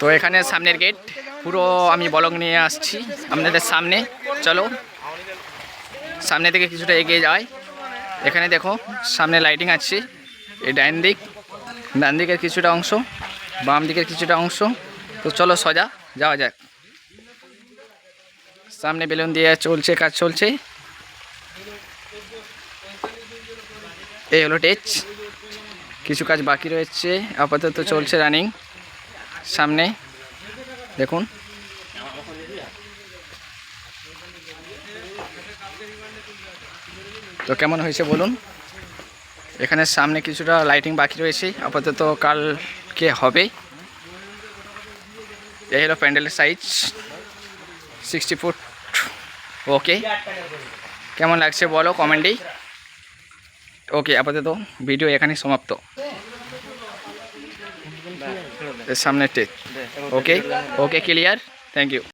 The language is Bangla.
তো এখানে সামনের গেট পুরো আমি বলক নিয়ে আসছি আপনাদের সামনে। চলো, সামনে থেকে কিছুটা এগিয়ে যায় এখানে দেখো, সামনে লাইটিং আছে, এই ডাইন দিক, ডান দিকের কিছুটা অংশ, বাম দিকের কিছুটা অংশ। তো চলো সোজা, যাওয়া যাক। সামনে বেলুন দিয়ে চলছে, কাজ চলছে। এই হলো টেচ কিছু কাজ বাকি রয়েছে, আপাতত চলছে রানিং সামনে। দেখুন। তো কেমন হয়েছে বলুন? এখানে সামনে কিছুটা লাইটিং বাকি রয়েছে। আপাতত কালকে হবে। এই হলো প্যান্ডেলের সাইজ সিক্সটি ফুট ওকে কেমন লাগছে বলো কমেন্টেই ওকে আপাতত ভিডিও এখানেই সমাপ্ত। সামনে tech okay okay clear thank you